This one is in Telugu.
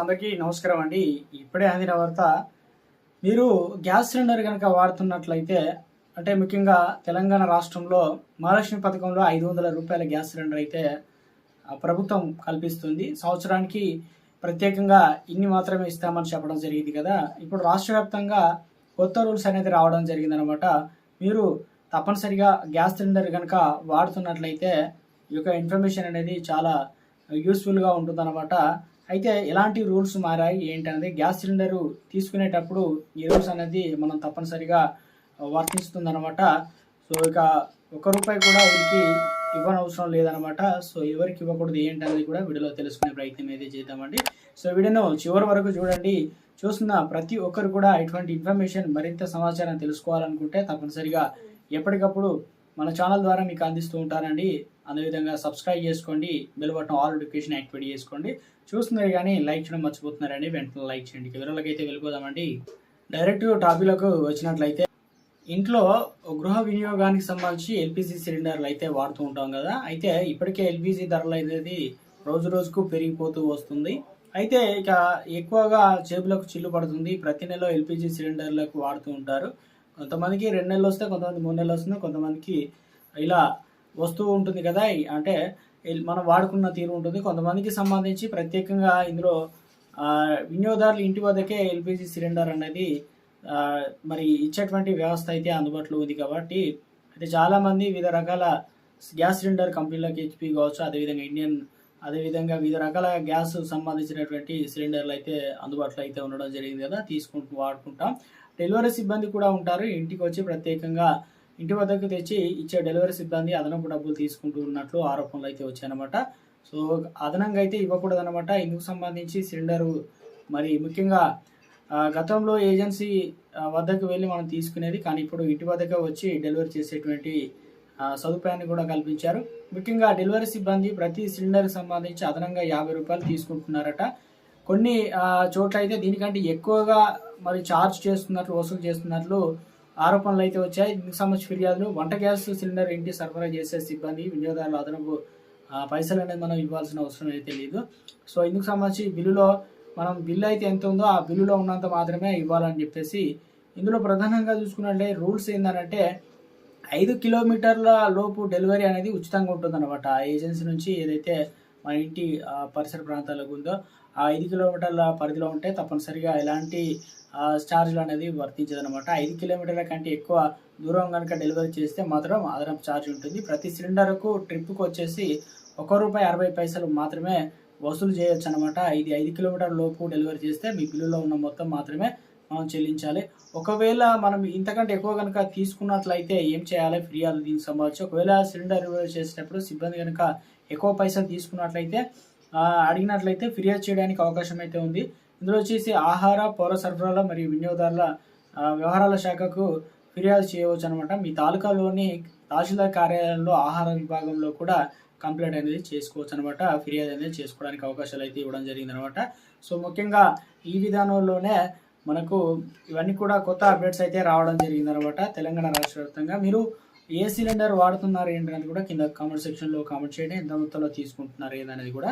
అందరికీ నమస్కారం అండి. ఇప్పుడే అందిన వార్త మీరు గ్యాస్ సిలిండర్ కనుక వాడుతున్నట్లయితే అంటే ముఖ్యంగా తెలంగాణ రాష్ట్రంలో మహాలక్ష్మి పథకంలో ఐదు వందల రూపాయల గ్యాస్ సిలిండర్ అయితే ప్రభుత్వం కల్పిస్తుంది. సంవత్సరానికి ప్రత్యేకంగా ఇన్ని మాత్రమే ఇస్తామని చెప్పడం జరిగింది కదా. ఇప్పుడు రాష్ట్ర వ్యాప్తంగా కొత్త రూల్స్ అనేది రావడం జరిగిందనమాట. మీరు తప్పనిసరిగా గ్యాస్ సిలిండర్ కనుక వాడుతున్నట్లయితే ఈ యొక్క ఇన్ఫర్మేషన్ అనేది చాలా యూస్ఫుల్గా ఉంటుందన్నమాట అయితే ఎలాంటి రూల్స్ మారాయి ఏంటనేది గ్యాస్ సిలిండర్ తీసుకునేటప్పుడు ఈ రూల్స్ అనేది మనం తప్పనిసరిగా వర్తిస్తుందన్నమాట. సో ఇక ఒక రూపాయి కూడా వీరికి ఇవ్వనవసరం లేదనమాట సో ఎవరికి ఇవ్వకూడదు ఏంటనేది కూడా వీడియోలో తెలుసుకునే ప్రయత్నం అయితే చేద్దామండి. సో వీడియోను చివరి వరకు చూడండి. చూస్తున్న ప్రతి ఒక్కరు కూడా ఇటువంటి ఇన్ఫర్మేషన్ మరింత సమాచారం తెలుసుకోవాలనుకుంటే తప్పనిసరిగా ఎప్పటికప్పుడు మన ఛానల్ ద్వారా మీకు అందిస్తూ ఉంటానండి. అదేవిధంగా సబ్స్క్రైబ్ చేసుకోండి. Bell button all notification activate చేసుకోండి. చూస్తున్నారు కానీ లైక్ చేయడం మర్చిపోతున్నారండి. వెంటనే లైక్ చేయండి. ఇక అయితే వెళ్ళిపోదామండి. డైరెక్ట్ టాపిక్లకు వచ్చినట్లయితే ఇంట్లో గృహ వినియోగానికి సంబంధించి ఎల్పిజి సిలిండర్లు అయితే వాడుతూ ఉంటాం కదా. అయితే ఇప్పటికే ఎల్పిజి ధరలు అనేది రోజు రోజుకు పెరిగిపోతూ వస్తుంది. అయితే ఇక ఎక్కువగా జేబులకు చిల్లు పడుతుంది. ప్రతి నెల ఎల్పిజి సిలిండర్లకు వాడుతూ ఉంటారు. కొంతమందికి రెండు నెలలు వస్తే కొంతమంది మూడు నెలలు వస్తుంది కొంతమందికి ఇలా వస్తూ ఉంటుంది కదా. అంటే మనం వాడుకున్న తీరు ఉంటుంది. కొంతమందికి సంబంధించి ప్రత్యేకంగా ఇందులో వినియోగదారులు ఇంటి వద్దకే ఎల్పిజి సిలిండర్ అనేది మరి ఇచ్చేటువంటి వ్యవస్థ అయితే అందుబాటులో ఉంది కాబట్టి అయితే చాలామంది వివిధ రకాల గ్యాస్ సిలిండర్ కంపెనీలకు హెచ్పి కావచ్చు అదేవిధంగా ఇండియన్ అదేవిధంగా వివిధ రకాల గ్యాస్ సంబంధించినటువంటి సిలిండర్లు అయితే అందుబాటులో అయితే ఉండడం జరిగింది కదా తీసుకుంటూ వాడుకుంటాం. డెలివరీ సిబ్బంది కూడా ఉంటారు. ఇంటికి వచ్చి ప్రత్యేకంగా ఇంటి వద్దకు తెచ్చి ఇచ్చే డెలివరీ సిబ్బంది అదనపు డబ్బులు తీసుకుంటూ ఉన్నట్లు ఆరోపణలు అయితే వచ్చాయన్నమాట. సో అదనంగా అయితే ఇవ్వకూడదు అనమాట ఇందుకు సంబంధించి సిలిండరు మరి ముఖ్యంగా గతంలో ఏజెన్సీ వద్దకు వెళ్ళి మనం తీసుకునేది. కానీ ఇప్పుడు ఇంటి వద్దకు వచ్చి డెలివరీ చేసేటువంటి సదుపాయాన్ని కూడా కల్పించారు. ముఖ్యంగా డెలివరీ సిబ్బంది ప్రతి సిలిండర్కి సంబంధించి అదనంగా యాభై రూపాయలు తీసుకుంటున్నారట. కొన్ని చోట్ల అయితే దీనికంటే ఎక్కువగా మరి ఛార్జ్ చేస్తున్నట్లు వసూలు చేస్తున్నట్లు ఆరోపణలు అయితే వచ్చాయి. దీనికి సంబంధించి ఫిర్యాదులు వంట గ్యాస్ సిలిండర్ ఇంటి సరఫరా చేసే సిబ్బంది వినియోగదారులు అదనపు పైసలు అనేది మనం ఇవ్వాల్సిన అవసరం అయితే లేదు. సో ఇందుకు సంబంధించి బిల్లులో మనం బిల్లు అయితే ఎంత ఉందో ఆ బిల్లులో ఉన్నంత మాత్రమే ఇవ్వాలని చెప్పేసి ఇందులో ప్రధానంగా చూసుకున్నట్లయితే రూల్స్ ఏంటంటే ఐదు కిలోమీటర్ల లోపు డెలివరీ అనేది ఉచితంగా ఉంటుందన్నమాట. ఆ ఏజెన్సీ నుంచి ఏదైతే మన ఇంటి పరిసర ప్రాంతాలకు ఉందో ఆ ఐదు కిలోమీటర్ల పరిధిలో ఉంటే తప్పనిసరిగా ఎలాంటి ఛార్జ్లు అనేది వర్తించదనమాట ఐదు కిలోమీటర్ల కంటే ఎక్కువ దూరం కనుక డెలివరీ చేస్తే మాత్రం అదనపు ఛార్జ్ ఉంటుంది. ప్రతి సిలిండర్కు ట్రిప్కు వచ్చేసి ఒక రూపాయి అరవై పైసలు మాత్రమే వసూలు చేయొచ్చు అనమాట ఇది ఐదు కిలోమీటర్ల లోపు డెలివరీ చేస్తే మీ బిల్లులో ఉన్న మొత్తం మాత్రమే మనం చెల్లించాలి. ఒకవేళ మనం ఇంతకంటే ఎక్కువ కనుక తీసుకున్నట్లయితే ఏం చేయాలి? ఫిర్యాదు దీనికి సంబంధించి ఒకవేళ సిలిండర్ డెలివరీ చేసేటప్పుడు సిబ్బంది కనుక ఎక్కువ పైసలు తీసుకున్నట్లయితే అడిగినట్లయితే ఫిర్యాదు చేయడానికి అవకాశం అయితే ఉంది. ఇందులో వచ్చేసి ఆహార పౌర సరఫరాల మరియు వినియోగదారుల వ్యవహారాల శాఖకు ఫిర్యాదు చేయవచ్చు అనమాట మీ తాలూకాలోని తహసీల్దార్ కార్యాలయంలో ఆహార విభాగంలో కూడా కంప్లైంట్ అనేది చేసుకోవచ్చు అనమాట ఫిర్యాదు అనేది చేసుకోవడానికి అవకాశాలు అయితే ఇవ్వడం జరిగింది అనమాట సో ముఖ్యంగా ఈ విధానంలోనే మనకు ఇవన్నీ కూడా కొత్త అప్డేట్స్ అయితే రావడం జరిగింది అనమాట తెలంగాణ రాష్ట్ర వ్యాప్తంగా. మీరు ఏ సిలిండర్ వాడుతున్నారు ఏంటనేది కూడా కింద కామెంట్ సెక్షన్లో కామెంట్ చేయండి. ఎంత మొత్తంలో తీసుకుంటున్నారు ఏదనేది కూడా.